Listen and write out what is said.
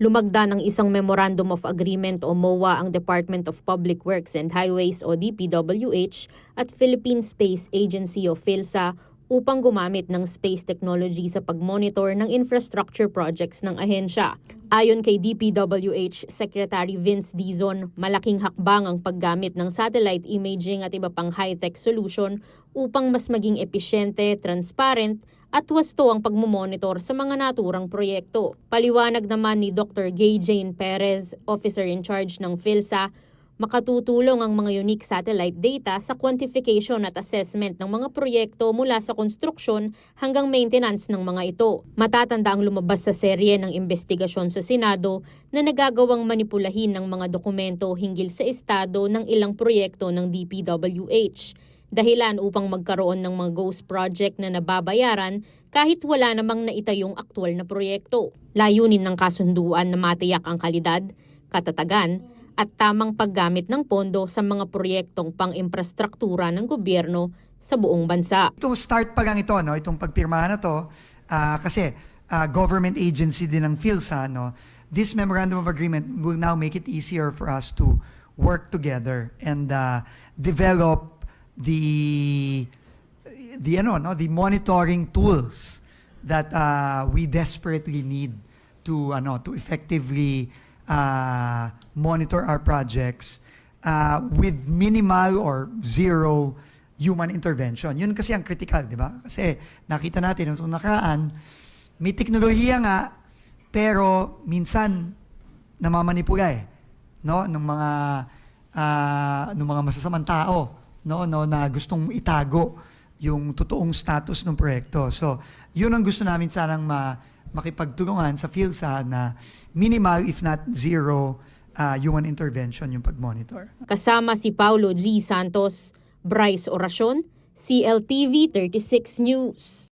Lumagda ng isang Memorandum of Agreement o MOA ang Department of Public Works and Highways o DPWH at Philippine Space Agency o PhilSA upang gumamit ng space technology sa pag-monitor ng infrastructure projects ng ahensya. Ayon kay DPWH Secretary Vince Dizon, malaking hakbang ang paggamit ng satellite imaging at iba pang high-tech solution upang mas maging episyente, transparent at wasto ang pagmumonitor sa mga naturang proyekto. Paliwanag naman ni Dr. Gay Jane Perez, officer in charge ng PhilSA, makatutulong ang mga unique satellite data sa quantification at assessment ng mga proyekto mula sa konstruksyon hanggang maintenance ng mga ito. Matatanda ang lumabas sa serye ng investigasyon sa Senado na nagagawang manipulahin ng mga dokumento hinggil sa estado ng ilang proyekto ng DPWH. Dahilan upang magkaroon ng mga ghost project na nababayaran kahit wala namang naitayong aktwal na proyekto. Layunin ng kasunduan na matiyak ang kalidad, katatagan, at tamang paggamit ng pondo sa mga proyektong pang-imprastruktura ng gobyerno sa buong bansa. Ito start pa lang ito, no? Itong pagpirmahan na to, ah, kasi ah, government agency din ng PhilSA, no? This memorandum of agreement will now make it easier for us to work together and ah, develop the the ano, no, the monitoring tools that ah, we desperately need to ano to effectively uh, monitor our projects uh, with minimal or zero human intervention. Yun kasi ang critical, di ba? Kasi nakita natin nung nakaraan, may teknolohiya nga, pero minsan namamanipula eh, no? Ng mga ah, ng mga masasamang tao, no, no, na gustong itago yung totoong status ng proyekto. So, yun ang gusto namin sanang ma makipagtulungan sa PhilSA na minimal if not zero ah, human intervention yung pag-monitor. Kasama si Paulo G. Santos, Bryce Oracion, CLTV 36 News.